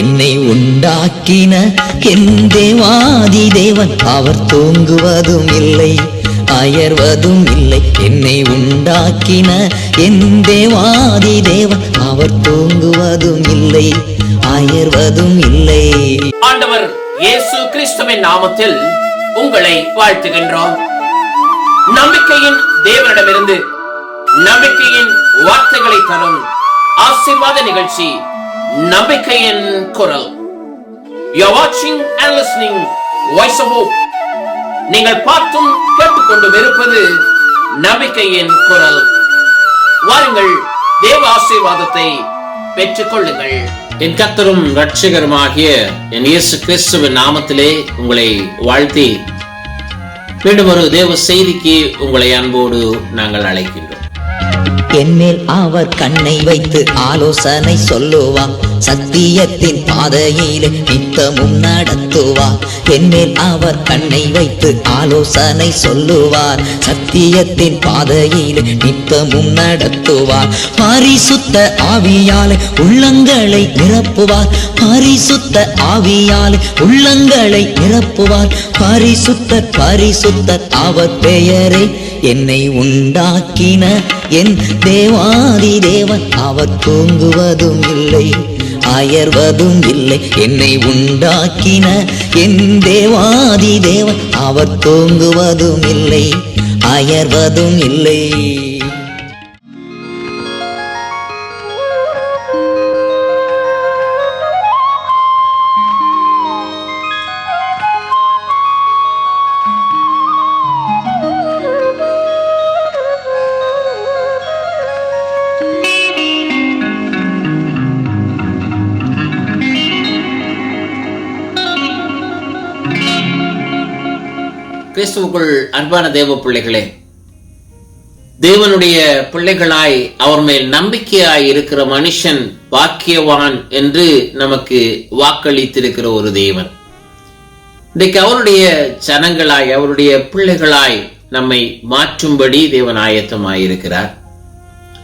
என்னை உண்டாக்கின என் தேவாதி தேவன். அவர் தூங்குவதும் இல்லை அயர்வதும் இல்லை. என்னை உண்டாக்கின என் தேவாதி தேவன். அவர் தூங்குவதும் இல்லை அயர்வதும் இல்லை. ஆண்டவர் இயேசு கிறிஸ்துவின் நாமத்தில் உங்களை வாழ்த்துகின்றோம். நம்பிக்கையின் தேவனிடமிருந்து நம்பிக்கையின் வார்த்தைகளை தரும் ஆசீர்வாத நிகழ்ச்சி நம்பிக்கையின் குரல். யூ வாட்சிங் and listening voice of hope நீங்கள் பார்த்தும் கேட்டுக்கொண்டும் இருப்பது நம்பிக்கையின் குரல். வாருங்கள் தேவ ஆசீர்வாதத்தை பெற்றுக் கொள்ளுங்கள் என் கத்தரும் ரட்சகருமாகிய என் இயேசு கிறிஸ்துவின் நாமத்திலே உங்களை வாழ்த்தி மீண்டும் ஒரு தேவ செய்திக்கு உங்களை அன்போடு நாங்கள் அழைக்கின்றோம். என்மேல் அவர் கண்ணை வைத்து ஆலோசனை சொல்லுவா சத்தியத்தின் பாதையிலே நித்தமும் நடத்துவார். என்மேல் அவர் கண்ணை வைத்து ஆலோசனை சொல்லுவார். சத்தியத்தின் பாதையிலே நித்தமும் நடத்துவார். பரிசுத்த ஆவியாலே உள்ளங்களை நிரப்புவார். பரிசுத்த ஆவியாலே உள்ளங்களை நிரப்புவார். பரிசுத்த பரிசுத்த அவர் பெயரே என்னை உண்டாக்கின என் தேவாதி தேவன். அவர் தூங்குவதும் இல்லை அயர்வதும் இல்லை. என்னை உண்டாக்கின என் தேவாதி தேவன். அவர் தூங்குவதும் இல்லை அயர்வதும் இல்லை. கிறிஸ்துவுக்குள் அன்பான தேவ பிள்ளைகளே தேவனுடைய பிள்ளைகளாய் அவர் மேல் நம்பிக்கையாய் இருக்கிற மனுஷன் பாக்கியவான் என்று நமக்கு வாக்களித்திருக்கிற ஒரு தேவன். இன்றைக்கு அவருடைய ஜனங்களாய் அவருடைய பிள்ளைகளாய் நம்மை மாற்றும்படி தேவன் ஆயத்தமாயிருக்கிறார்.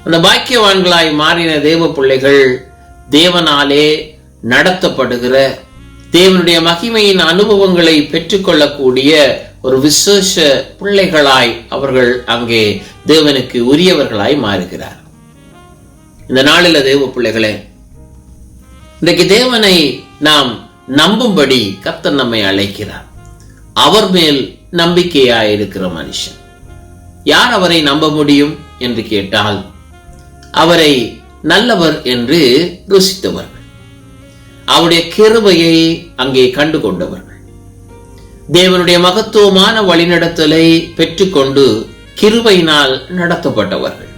அந்த பாக்கியவான்களாய் மாறின தேவ பிள்ளைகள் தேவனாலே நடத்தப்படுகிற தேவனுடைய மகிமையின் அனுபவங்களை பெற்றுக்கொள்ளக்கூடிய ஒரு விசேஷ பிள்ளைகளாய் அவர்கள் அங்கே தேவனுக்கு உரியவர்களாய் மாறுகிறார். இந்த நாளில் தேவ பிள்ளைகளே இன்றைக்கு தேவனை நாம் நம்பும்படி கர்த்தர் நம்மை அழைக்கிறார். அவர் மேல் நம்பிக்கையாய் இருக்கிற மனுஷன். யார் அவரை நம்ப முடியும் என்று கேட்டால் அவரை நல்லவர் என்று ருசித்தவர்கள். அவருடைய கிருபையை அங்கே கண்டு கொண்டவர்கள் தேவனுடைய மகத்துவமான வழிநடத்தலை பெற்றுக்கொண்டு கிருபையினால் நடத்தப்பட்டவர்கள்.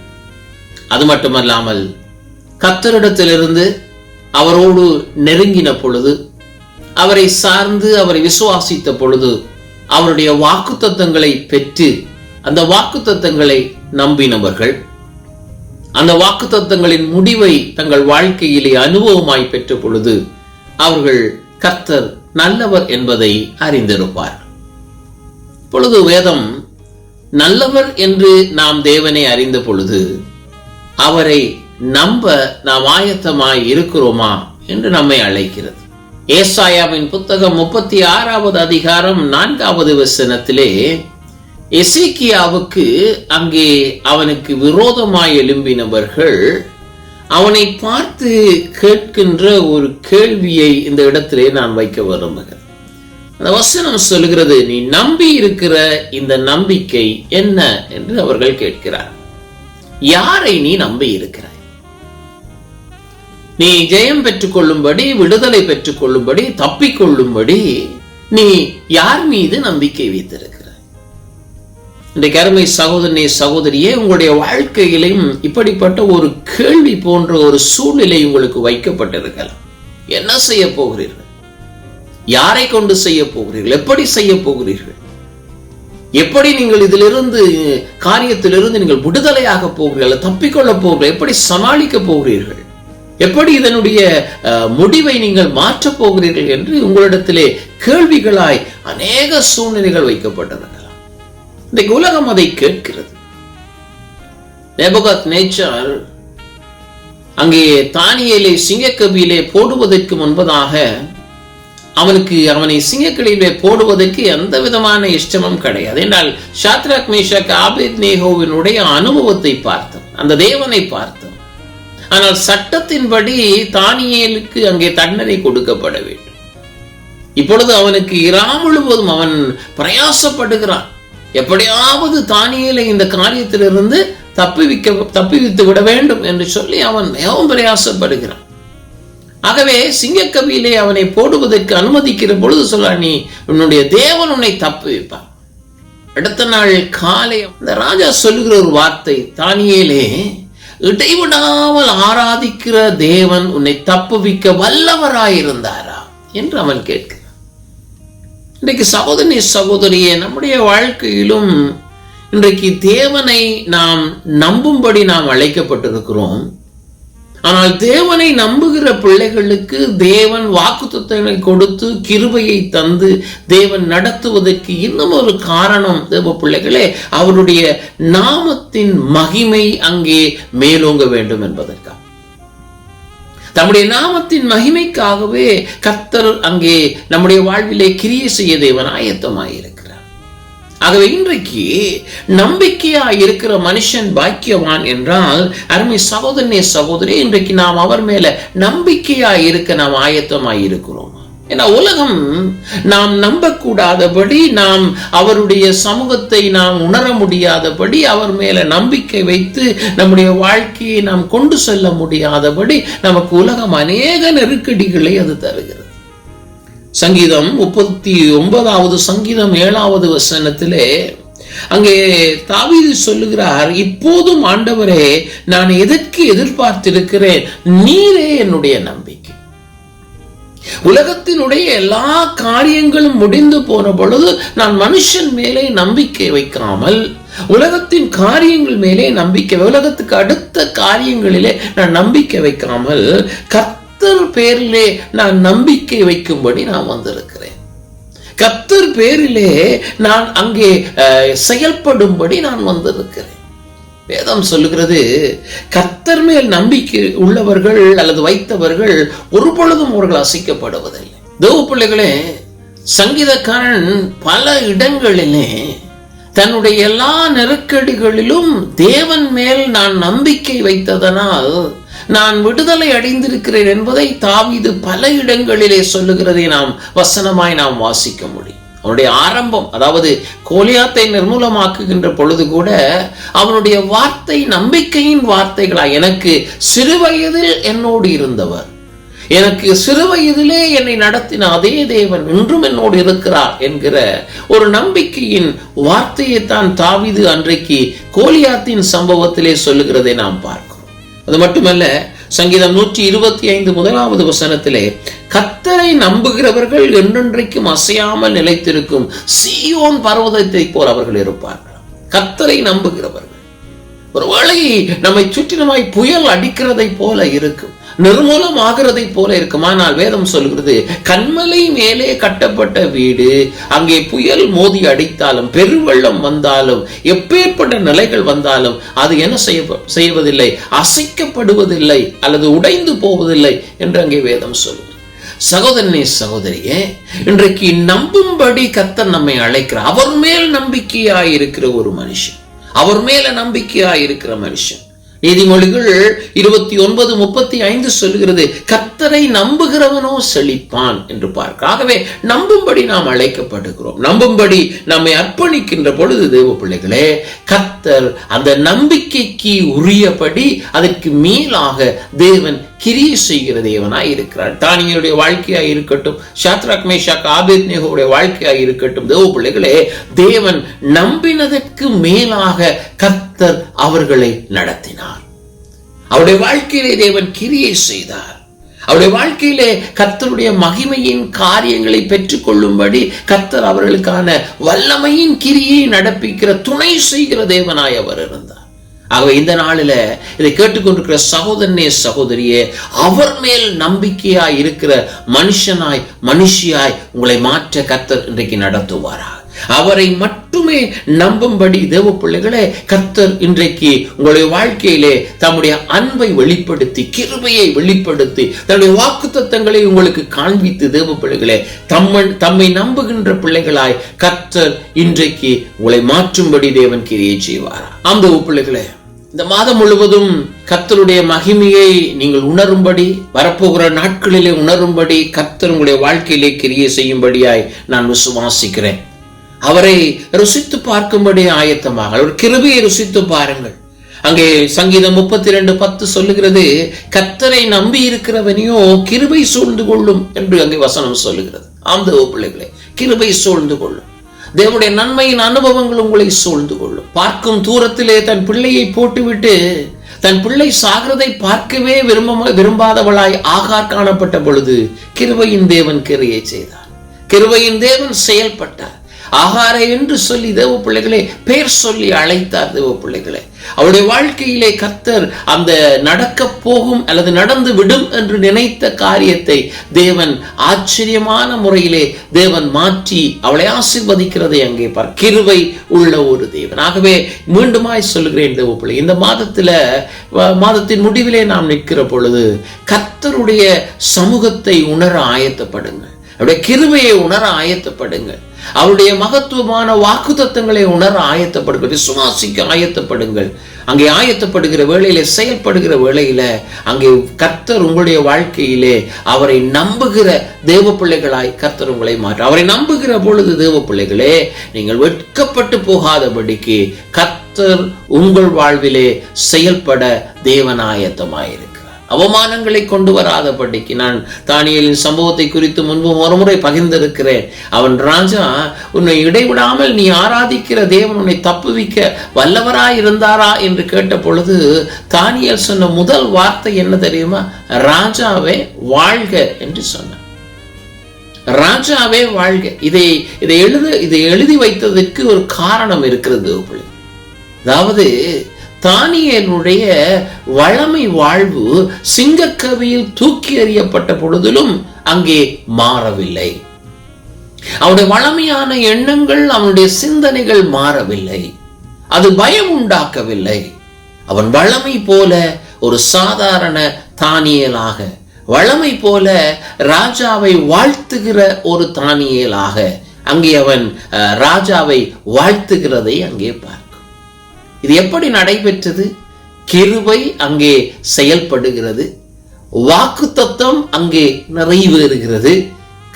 அது மட்டுமல்லாமல் கத்தரிடத்திலிருந்து அவரோடு நெருங்கின பொழுது அவரை சார்ந்து அவரை விசுவாசித்த பொழுது அவருடைய வாக்குத்தத்தங்களை பெற்று அந்த வாக்குத்தத்தங்களை நம்பினவர்கள் அந்த வாக்குத்தத்தங்களின் முடிவை தங்கள் வாழ்க்கையிலே அனுபவமாய் பெற்ற பொழுது அவர்கள் கர்த்தர் நல்லவர் என்பதை அறிந்திருப்பார். பொழுது வேதம் நல்லவர் என்று நாம் தேவனை அறிந்த பொழுது அவரை நம்ப நாம் ஆயத்தமாய் இருக்கிறோமா என்று நம்மை அழைக்கிறது. ஏசாயாவின் புத்தகம் முப்பத்தி ஆறாவது அதிகாரம் நான்காவது வசனத்திலே எசேக்கியாவுக்கு அங்கே அவனுக்கு விரோதமாய் எழும்பினவர்கள் அவனை பார்த்து கேட்கின்ற ஒரு கேள்வியை இந்த இடத்திலே நான் வைக்க விரும்புகிறேன். அந்த வசனம் சொல்கிறது நீ நம்பி இருக்கிற இந்த நம்பிக்கை என்ன? என்று அவர்கள் கேட்கிறார். யாரை நீ நம்பி இருக்கிறாய்? நீ ஜெயம் பெற்றுக் கொள்ளும்படி விடுதலை பெற்றுக் கொள்ளும்படி தப்பிக்கொள்ளும்படி நீ யார் மீது நம்பிக்கை வைத்திருக்க இன்றைக்கு அருமை சகோதரனே சகோதரியே உங்களுடைய வாழ்க்கையிலும் இப்படிப்பட்ட ஒரு கேள்வி போன்ற ஒரு சூழ்நிலை உங்களுக்கு வைக்கப்பட்டிருக்கலாம். என்ன செய்ய போகிறீர்கள்? யாரை கொண்டு செய்ய போகிறீர்கள்? எப்படி செய்ய போகிறீர்கள்? எப்படி நீங்கள் இதிலிருந்து காரியத்திலிருந்து நீங்கள் விடுதலையாக போகிறீர்கள்? தப்பிக்கொள்ள போகிறீர்கள்? எப்படி சமாளிக்க போகிறீர்கள்? எப்படி இதனுடைய அஹ், முடிவை நீங்கள் மாற்றப் போகிறீர்கள் என்று உங்களிடத்திலே கேள்விகளாய் அநேக சூழ்நிலைகள் வைக்கப்பட்டிருக்கலாம் இன்றைக்கு உலகம் அதை கேட்கிறது. நேபகத் நேச்சர் அங்கே தானியேலை சிங்கக்கவியிலே போடுவதற்கு முன்பதாக அவனுக்கு அவனை சிங்கக்கடியிலே போடுவதற்கு எந்த விதமான இஷ்டமும் கிடையாது. என்றால் ஷாத்ராக் மேஷாக் ஆபேத் நேகோவினுடைய அனுபவத்தை பார்த்தோம். அந்த தேவனை பார்த்தோம். ஆனால் சட்டத்தின்படி தானியலுக்கு அங்கே தண்டனை கொடுக்கப்பட வேண்டும். இப்பொழுது அவனுக்கு இரா முழுவதும் அவன் பிரயாசப்படுகிறான். எப்படியாவது தானியலை இந்த காரியத்திலிருந்து தப்பிவிக்க தப்பிவித்து விட வேண்டும் என்று சொல்லி அவன் மிகவும் பிரயாசப்படுகிறான். ஆகவே சிங்கக்கவியிலே அவனை போடுவதற்கு அனுமதிக்கிற பொழுது சொல்ல நீ உன்னுடைய தேவன் உன்னை தப்பு வைப்பான் அடுத்த நாள் காலை அந்த ராஜா சொல்லுகிற ஒரு வார்த்தை தானியேலே இடைவிடாமல் ஆராதிக்கிற தேவன் உன்னை தப்புவிக்க வல்லவராயிருந்தாரா? என்று அவன் கேட்கிறான். இன்றைக்கு சகோதரி சகோதரியே நம்முடைய வாழ்க்கையிலும் இன்றைக்கு தேவனை நாம் நம்பும்படி நாம் அழைக்கப்பட்டிருக்கிறோம். ஆனால் தேவனை நம்புகிற பிள்ளைகளுக்கு தேவன் வாக்குத்தத்தங்களை கொடுத்து கிருபையை தந்து தேவன் நடத்துவதற்கு இன்னும் ஒரு காரணம் தேவ பிள்ளைகளே அவருடைய நாமத்தின் மகிமை அங்கே மேலோங்க வேண்டும் என்பதற்காக. தம்முடைய நாமத்தின் மகிமைக்காகவே கர்த்தர் அங்கே நம்முடைய வாழ்விலே கிரியை செய்ய தேவன் ஆயத்தமாயிருக்கிறார் ஆகவே இன்றைக்கு நம்பிக்கையா இருக்கிற மனுஷன் பாக்கியவான் என்றால் அருமை சகோதரனே சகோதரி இன்றைக்கு நாம் அவர் மேல நம்பிக்கையா இருக்க நாம் ஆயத்தமாயிருக்கிறோம்? ஏன்னா உலகம் நாம் நம்பக்கூடாதபடி நாம் அவருடைய சமூகத்தை நாம் உணர முடியாதபடி அவர் மேல நம்பிக்கை வைத்து நம்முடைய வாழ்க்கையை நாம் கொண்டு செல்ல முடியாதபடி நமக்கு உலகம் அநேக நெருக்கடிகளை அது தருகிறது. சங்கீதம் முப்பத்தி ஒன்பதாவது சங்கீதம் ஏழாவது வசனத்திலே அங்கே தாவீது சொல்லுகிறார் இப்போதும் ஆண்டவரே நான் எதற்கு எதிர்பார்த்திருக்கிறேன்? நீரே என்னுடைய நம்பிக்கை. உலகத்தினுடைய எல்லா காரியங்களும் முடிந்து போன பொழுது நான் மனுஷன் மேலே நம்பிக்கை வைக்காமல் உலகத்தின் காரியங்கள் மேலே நம்பிக்கை உலகத்துக்கு அடுத்த காரியங்களிலே நான் நம்பிக்கை வைக்காமல் கத்தர் பேரிலே நான் நம்பிக்கை வைக்கும்படி நான் வந்திருக்கிறேன். கத்தர் பேரிலே நான் அங்கே அஹ், செயல்படும்படி நான் வந்திருக்கிறேன். வேதம் சொல்லுகிறது கத்தர் மேல் நம்பிக்கை உள்ளவர்கள் அல்லது வைத்தவர்கள் ஒரு பொழுதும் அவர்கள் அசைக்கப்படுவதில்லை. தேவ பிள்ளைகளே சங்கீதக்காரன் பல இடங்களிலே தன்னுடைய எல்லா நெருக்கடிகளிலும் தேவன் மேல் நான் நம்பிக்கை வைத்ததனால் நான் விடுதலை அடைந்திருக்கிறேன் என்பதை தாவிது பல இடங்களிலே சொல்லுகிறதை நாம் வசனமாய் நாம் வாசிக்க முடியும். அவனுடைய ஆரம்பம் அதாவது கோலியாத்தை நிர்மூலமாக்குகின்ற பொழுது கூட அவனுடைய வார்த்தை நம்பிக்கையின் வார்த்தைகளா எனக்கு சிறுவயதில் என்னோடு இருந்தவர். எனக்கு சிறுவயதிலே என்னை நடத்தின அதே தேவன் இன்றும் என்னோடு இருக்கிறார் என்கிற ஒரு நம்பிக்கையின் வார்த்தையை தான் தாவிது அன்றைக்கு கோலியாத்தின் சம்பவத்திலே சொல்லுகிறதை நாம் பார்க்கிறோம். அது மட்டுமல்ல சங்கீதம் நூற்றி இருபத்தி ஐந்து முதலாவது வசனத்திலே கத்தரை நம்புகிறவர்கள் என்றென்றைக்கும் அசையாமல் நிலைத்திருக்கும் சீயோன் பர்வதத்தை போல் அவர்கள் இருப்பார்கள். கத்தரை நம்புகிறவர்கள். ஒருவேளை நம்மை சுற்றினமாய் புயல் அடிக்கிறதை போல இருக்கும். நிர்மூலமாகிறதை போல இருக்கும்? ஆனால் வேதம் சொல்கிறது கண்மலை மேலே கட்டப்பட்ட வீடு அங்கே புயல் மோதி அடித்தாலும் பெருவெள்ளம் வந்தாலும் எப்பேற்பட்ட நிலைகள் வந்தாலும் அது என்ன செய்ய செய்வதில்லை? அசைக்கப்படுவதில்லை அல்லது உடைந்து போவதில்லை என்று அங்கே வேதம் சொல்லும் சகோதரனே சகோதரியே இன்றைக்கு நம்பும்படி கத்தர் நம்மை அழைக்கிறார் அவர் மேல் நம்பிக்கையாய் இருக்கிற ஒரு மனுஷன் அவர் மேல நம்பிக்கையாய் இருக்கிற மனுஷன் நீதிமொழிகள் இருபத்தி ஒன்பது முப்பத்தி ஐந்து சொல்கிறது கத்தரை நம்புகிறவனோ செழிப்பான் என்று பார்க்க. ஆகவே நம்பும்படி நாம் அழைக்கப்படுகிறோம். நம்பும்படி நம்மை அர்ப்பணிக்கின்ற பொழுது தேவ பிள்ளைகளே கத்தர் அந்த நம்பிக்கைக்கு உரியபடி அதற்கு மேலாக தேவன் கிரியை செய்கிற தேவனாய் இருக்கிறார். தானியருடைய வாழ்க்கையாக இருக்கட்டும் ஷாத்ராக் மேஷாக் ஆபேத் நேகோடைய வாழ்க்கையாக இருக்கட்டும் தேவ பிள்ளைகளே தேவன் நம்பினதற்கு மேலாக கர்த்தர் அவர்களை நடத்தினார். அவருடைய வாழ்க்கையிலே தேவன் கிரியை செய்தார். அவருடைய வாழ்க்கையிலே கர்த்தருடைய மகிமையின் காரியங்களை பெற்றுக்கொள்ளும்படி கர்த்தர் அவர்களுக்கான வல்லமையின் கிரியை நடப்பிக்கிற துணை செய்கிற தேவனாய் அவர் இருந்தார். ஆகவே இந்த நாளில் இதை கேட்டுக்கொண்டிருக்கிற சகோதரனே சகோதரியே அவர் மேல் நம்பிக்கையாய் இருக்கிற மனுஷனாய் மனுஷியாய் உங்களை மாற்ற கர்த்தர் இன்றைக்கு நடத்துவாரா அவரை மட்டுமே நம்பும்படி தேவ பிள்ளைகளே கர்த்தர் இன்றைக்கு உங்களுடைய வாழ்க்கையிலே தம்முடைய அன்பை வெளிப்படுத்தி கிருபையை வெளிப்படுத்தி தன்னுடைய வாக்கு தத்தங்களை உங்களுக்கு காண்பித்து தேவ பிள்ளைகளே தம்மன் தம்மை நம்புகின்ற பிள்ளைகளாய் கத்தர் இன்றைக்கு உங்களை மாற்றும்படி தேவன் கிரியை செய்வார் அந்த பிள்ளைகளே. இந்த மாதம் முழுவதும் கத்தருடைய மகிமையை நீங்கள் உணரும்படி வரப்போகிற நாட்களிலே உணரும்படி கத்தர் உங்களுடைய வாழ்க்கையிலே கிரியை செய்யும்படியாய் நான் விசுவாசிக்கிறேன். அவரை ருசித்து பார்க்கும்படி ஆயத்தமாக அவர் கிருபையை ருசித்து பாருங்கள். அங்கே சங்கீதம் முப்பத்தி ரெண்டு பத்து சொல்லுகிறது கத்தரை நம்பி இருக்கிறவனையோ கிருபை சூழ்ந்து கொள்ளும் என்று அங்கே வசனம் சொல்லுகிறது. ஆம் தேவ பிள்ளைகளே கிருபை சூழ்ந்து கொள்ளும். தேவனுடைய நன்மையின் அனுபவங்கள் உங்களை சூழ்ந்து கொள்ளும். பார்க்கும் தூரத்திலே தன் பிள்ளையை போட்டுவிட்டு தன் பிள்ளை சாகிறதை பார்க்கவே விரும்ப விரும்பாதவளாய் ஆகார் காணப்பட்ட பொழுது கிருவையின் தேவன் கிரையை செய்தார். கிருவையின் தேவன் செயல்பட்டார். ஆகாரை என்று சொல்லி தேவ பிள்ளைகளை பேர் சொல்லி அழைத்தார் தேவ பிள்ளைகளை. அவருடைய வாழ்க்கையிலே கர்த்தர் அந்த நடக்க போகும் அல்லது நடந்து விடும் என்று நினைத்த காரியத்தை தேவன் ஆச்சரியமான முறையிலே தேவன் மாற்றி அவளை ஆசிர்வதிக்கிறதை அங்கே பார். கிருவை உள்ள ஒரு தேவன். ஆகவே மீண்டுமாய் சொல்கிறேன் தேவ பிள்ளை இந்த மாதத்துல மாதத்தின் முடிவிலே நாம் நிற்கிற பொழுது கர்த்தருடைய சமூகத்தை உணர ஆயத்தப்படுங்கள். அவருடைய கிருமையை உணர ஆயத்தப்படுங்கள். அவருடைய மகத்துவமான வாக்குத்தத்தங்களை உணர ஆயத்தப்படுங்கள். விசுவாசிக்க ஆயத்தப்படுங்கள். அங்கே ஆயத்தப்படுகிற வேளையில செயல்படுகிற வேளையில அங்கே கர்த்தர் உங்களுடைய வாழ்க்கையிலே அவரை நம்புகிற தேவ பிள்ளைகளாய் கர்த்தர் உங்களை மாற்ற அவரை நம்புகிற பொழுது தேவ பிள்ளைகளே நீங்கள் வெட்கப்பட்டு போகாதபடிக்கு கர்த்தர் உங்கள் வாழ்விலே செயல்பட தேவனாயத்தமாயிருக்கிறார் அவமானங்களை கொண்டு வராதபடிக்கு நான் தானியலின் சம்பவத்தை குறித்து முன்பு ஒருமுறை பகிர்ந்திருக்கிறேன். அவன் ராஜா உன்னை இடைவிடாமல் நீ ஆராதிக்கிற தேவன் உன்னை தப்புவிக்க வல்லவராய் இருந்தாரா? என்று கேட்ட பொழுது தானியல் சொன்ன முதல் வார்த்தை என்ன தெரியுமா? ராஜாவே வாழ்க என்று சொன்னான். ராஜாவே வாழ்க. இதை இதை எழுத இதை எழுதி வைத்ததற்கு ஒரு காரணம் இருக்கிறது அதாவது தானியனுடைய வளமை வாழ்வு சிங்கக்கவியில் தூக்கி எறியப்பட்ட பொழுதிலும் அங்கே மாறவில்லை. அவனுடைய வளமையான எண்ணங்கள் அவனுடைய சிந்தனைகள் மாறவில்லை. அது பயம் உண்டாக்கவில்லை. அவன் வளமை போல ஒரு சாதாரண தானியலாக வளமை போல ராஜாவை வாழ்த்துகிற ஒரு தானியலாக அங்கே அவன் அஹ், ராஜாவை வாழ்த்துகிறதை அங்கே பார்க்கும் இது எப்படி நடைபெற்றது? கிருபை அங்கே செயல்படுகிறது. வாக்கு தத்துவம் அங்கே நிறைவேறுகிறது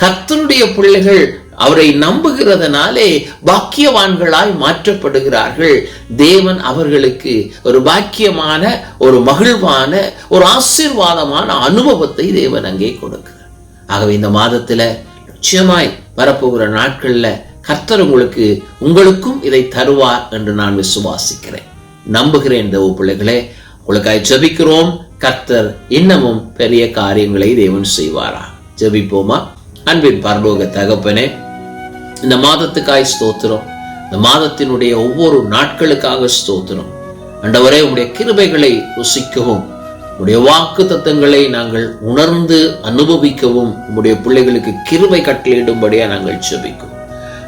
கத்தனுடைய பிள்ளைகள் அவரை நம்புகிறதுனாலே பாக்கியவான்களாய் மாற்றப்படுகிறார்கள். தேவன் அவர்களுக்கு ஒரு பாக்கியமான ஒரு மகிழ்வான ஒரு ஆசீர்வாதமான அனுபவத்தை தேவன் அங்கே கொடுக்கிறார். ஆகவே இந்த மாதத்துல நிச்சயமாய் வரப்போகிற நாட்கள்ல கர்த்தர் உங்களுக்கு உங்களுக்கும் இதை தருவார் என்று நான் விசுவாசிக்கிறேன். நம்புகிறேன் தேவ பிள்ளைகளே உங்களுக்காய் ஜெபிக்கிறோம். கர்த்தர் இன்னமும் பெரிய காரியங்களை தேவன் செய்வாரா? ஜெபிப்போமா? அன்பின் பரலோக தகப்பனே இந்த மாதத்துக்காய் ஸ்தோத்திரம் இந்த மாதத்தினுடைய ஒவ்வொரு நாட்களுக்காக ஸ்தோத்திரம். அண்டவரே உடைய கிருபைகளை ருசிக்கவும் உடைய வாக்கு தத்தங்களை நாங்கள் உணர்ந்து அனுபவிக்கவும் உடைய பிள்ளைகளுக்கு கிருபை கட்டளையிடும்படியா நாங்கள் செபிக்கும்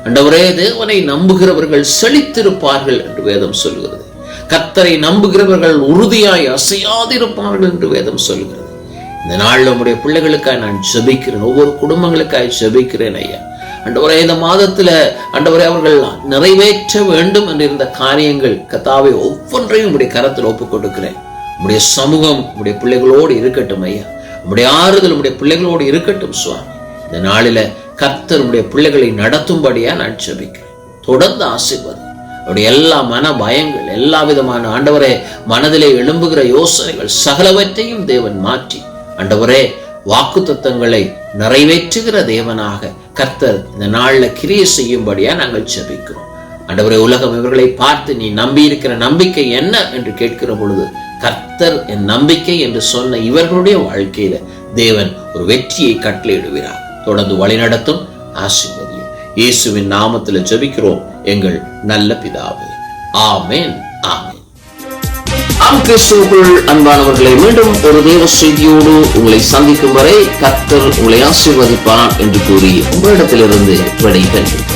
அண்டவரே தேவனை நம்புகிறவர்கள் செழித்திருப்பார்கள் என்று வேதம் சொல்கிறது. கத்தரை நம்புகிறவர்கள் உறுதியாய் அசையாதிருப்பார்கள் என்று வேதம் சொல்கிறது. இந்த நாள் நம்முடைய பிள்ளைகளுக்காய் நான் ஜெபிக்கிறேன். ஒவ்வொரு குடும்பங்களுக்காக ஜெபிக்கிறேன் ஐயா. அண்டவரே இந்த மாதத்துல அண்டவரே அவர்கள் நிறைவேற்ற வேண்டும் என்று இருந்த காரியங்கள் கத்தாவை ஒவ்வொன்றையும் உடைய கரத்தில் ஒப்புக் கொடுக்கிறேன். உடைய சமூகம் உடைய பிள்ளைகளோடு இருக்கட்டும் ஐயா. உடைய ஆறுதல் உடைய பிள்ளைகளோடு இருக்கட்டும் சுவாமி. இந்த நாளில கர்த்தருடைய பிள்ளைகளை நடத்தும்படியா நான் ஜெபிக்கிறேன். தொடர்ந்து ஆசீர்வாதம். அவருடைய எல்லா மன பயங்கள் எல்லா விதமான ஆண்டவரே மனதிலே எழும்புகிற யோசனைகள் சகலவற்றையும் தேவன் மாற்றி. ஆண்டவரே வாக்கு தத்தங்களை நிறைவேற்றுகிற தேவனாக கர்த்தர் இந்த நாள்ல கிரிய செய்யும்படியா நாங்கள் ஜெபிக்கிறோம். ஆண்டவரே உலகம் இவர்களை பார்த்து நீ நம்பி இருக்கிற நம்பிக்கை என்ன என்று கேட்கிற பொழுது கர்த்தர் என் நம்பிக்கை என்று சொன்ன இவர்களுடைய வாழ்க்கையில தேவன் ஒரு வெற்றியை கட்டளையிடுகிறார். தொடர்ந்து வழிநடத்தும் ஆசீர்வதியும். இயேசுவின் நாமத்தில் ஜெபிக்கிறோம். எங்கள் நல்ல பிதாவே. ஆமேன் ஆமேன். கிறிஸ்துவுக்குள் அன்பானவர்களை மீண்டும் ஒரு தேவ செய்தியோடு உங்களை சந்திக்கும் வரை கத்தர் உங்களை ஆசீர்வதிப்பான் என்று கூறி உங்களிடத்திலிருந்து விடைபெறுகிறேன்.